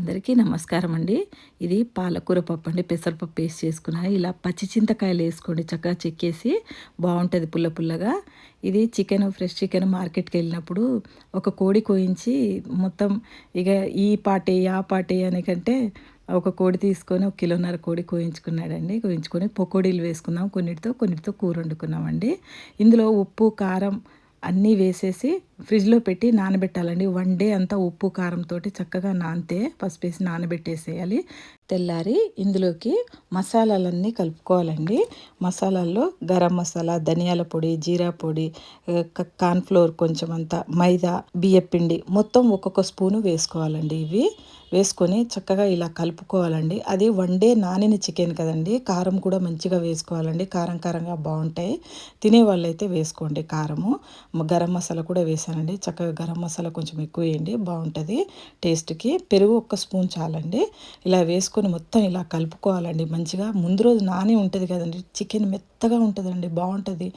అందరికీ నమస్కారం అండి. ఇది పాలకూర పప్పు అండి. పెసరపప్పు వేసి చేసుకున్నాను ఇలా పచ్చి చింతకాయలు వేసుకోండి. చక్కగా చెక్కేసి బాగుంటుంది పుల్ల పుల్లగా. ఇది చికెన్ ఫ్రెష్ చికెన్ మార్కెట్కి వెళ్ళినప్పుడు ఒక కోడి కోయించి మొత్తం ఇక ఈ పాటే ఆ పాటే అని కంటే ఒక కోడి తీసుకొని ఒక కిలోన్నర కోడి కోయించుకున్నాడండి. కోయించుకొని పకోడీలు వేసుకున్నాం కొన్నిటితో కొన్నిటితో కూర వండుకున్నామండి. ఇందులో ఉప్పు కారం అన్నీ వేసేసి ఫ్రిడ్జ్లో పెట్టి నానబెట్టాలండి. వన్ డే అంతా ఉప్పు కారంతో చక్కగా నానితే పసుపు వేసి నానబెట్టేసేయాలి. తెల్లారి ఇందులోకి మసాలాలన్నీ కలుపుకోవాలండి. మసాలాల్లో గరం మసాలా ధనియాల పొడి జీరా పొడి కార్న్ఫ్లోర్ కొంచెం అంతా మైదా బియ్యపిండి మొత్తం ఒక్కొక్క స్పూను వేసుకోవాలండి ఇవి. వేసుకొని చక్కగా ఇలా కలుపుకోవాలండి. అది వన్ డే నానిన చికెన్ కదండి. కారం కూడా మంచిగా వేసుకోవాలండి. కారం కారంగా బాగుంటాయి. తినే వాళ్ళైతే వేసుకోండి కారము. గరం మసాలా కూడా వేసానండి చక్కగా గరం మసాలా కొంచెం ఎక్కువ వేయండి బాగుంటుంది టేస్ట్కి. పెరుగు ఒక్క స్పూన్ చాలండి. ఇలా వేసుకొని మొత్తం ఇలా కలుపుకోవాలండి. మంచిగా ముందు రోజు నాని ఉంటుంది కదండి. చికెన్ మెత్తగా ఉంటుందండి బాగుంటుంది.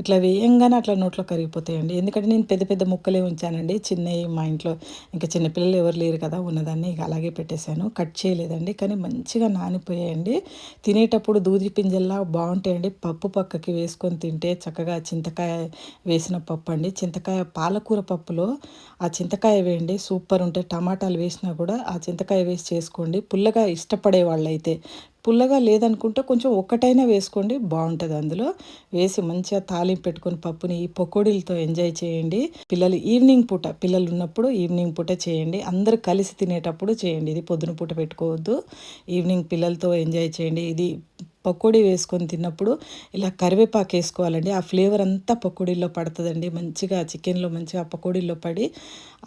ఇట్లా వేయంగానే అట్లా నోట్లో కరిగిపోతాయండి. ఎందుకంటే నేను పెద్ద పెద్ద ముక్కలే ఉంచానండి. చిన్నవి మా ఇంట్లో ఇంకా చిన్నపిల్లలు ఎవరు లేరు కదా ఉన్నదాన్ని అలాగే పెట్టేశాను. కట్ చేయలేదండి. కానీ మంచిగా నానిపోయాయండి. తినేటప్పుడు దూది పింజల్లా బాగుంటాయండి. పప్పు పక్కకి వేసుకొని తింటే చక్కగా చింతకాయ వేసిన పప్పు అండి చింతకాయ పాలకూర పప్పులో ఆ చింతకాయ వేయండి. సూపర్ ఉంటాయి. టమాటాలు వేసినా కూడా ఆ చింతకాయ వేసి చేసుకోండి. పుల్లగా ఇష్టపడే వాళ్ళైతే. పుల్లగా లేదనుకుంటే కొంచెం ఒక్కటైనా వేసుకోండి. బాగుంటుంది అందులో. వేసి మంచిగా తాలింపు పెట్టుకొని పప్పుని ఈ పకోడీలతో ఎంజాయ్ చేయండి. పిల్లలు ఈవినింగ్ పూట పిల్లలు ఉన్నప్పుడు ఈవినింగ్ పూట చేయండి. అందరు కలిసి తినేటప్పుడు చేయండి. ఇది పొద్దున పూట పెట్టుకోవద్దు. ఈవినింగ్ పిల్లలతో ఎంజాయ్ చేయండి. ఇది పకోడీ వేసుకొని తిన్నప్పుడు ఇలా కరివేపాకు వేసుకోవాలండి. ఆ ఫ్లేవర్ అంతా పకోడీలో పడుతుందండి. మంచిగా చికెన్లో మంచిగా పకోడీలో పడి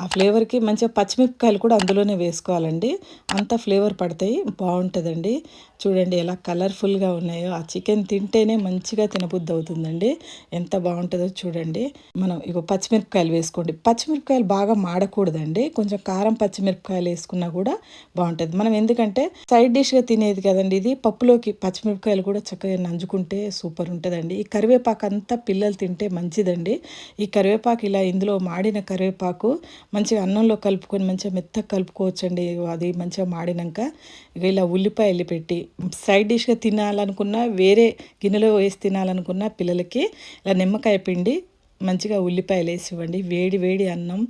ఆ ఫ్లేవర్కి మంచిగా పచ్చిమిరపకాయలు కూడా అందులోనే వేసుకోవాలండి. అంత ఫ్లేవర్ పడతాయి బాగుంటుందండి. చూడండి ఎలా కలర్ఫుల్గా ఉన్నాయో. ఆ చికెన్ తింటేనే మంచిగా తినబుద్ధి అవుతుందండి. ఎంత బాగుంటుందో చూడండి. మనం ఇక పచ్చిమిరపకాయలు వేసుకోండి. పచ్చిమిరపకాయలు బాగా మాడకూడదండి. కొంచెం కారం పచ్చిమిరపకాయలు వేసుకున్నా కూడా బాగుంటుంది. మనం ఎందుకంటే సైడ్ డిష్గా తినేది కదండి ఇది. పప్పులోకి పచ్చిమిరపకాయ మిరపకాయలు కూడా చక్కగా నంజుకుంటే సూపర్ ఉంటుందండి. ఈ కరివేపాకు అంతా పిల్లలు తింటే మంచిదండి. ఈ కరివేపాకు ఇలా ఇందులో మాడిన కరివేపాకు మంచిగా అన్నంలో కలుపుకొని మంచిగా మెత్తగా కలుపుకోవచ్చండి. అది మంచిగా మాడినాక ఇలా ఉల్లిపాయలు పెట్టి సైడ్ డిష్గా తినాలనుకున్నా వేరే గిన్నెలో వేసి తినాలనుకున్న పిల్లలకి ఇలా నిమ్మకాయ పిండి మంచిగా ఉల్లిపాయలు వేసి ఇవ్వండి వేడి వేడి అన్నం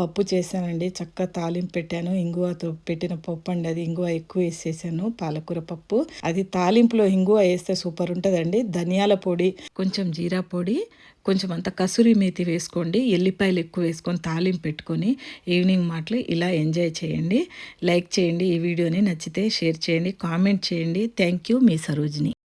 పప్పు చేశానండి. చక్కగా తాలింపు పెట్టాను. ఇంగువతో పెట్టిన పప్పు అండి అది ఇంగువ ఎక్కువ వేసేసాను పాలకూర పప్పు. అది తాలింపులో ఇంగువ వేస్తే సూపర్ ఉంటుందండి. ధనియాల పొడి కొంచెం జీరా పొడి కొంచెం అంత కసూరి మేతి వేసుకోండి. ఎల్లిపాయలు ఎక్కువ వేసుకొని తాలింపు పెట్టుకొని ఈవినింగ్ మాటలు ఇలా ఎంజాయ్ చేయండి. లైక్ చేయండి ఈ వీడియోని నచ్చితే షేర్ చేయండి కామెంట్ చేయండి. థ్యాంక్ యూ మీ సరోజిని.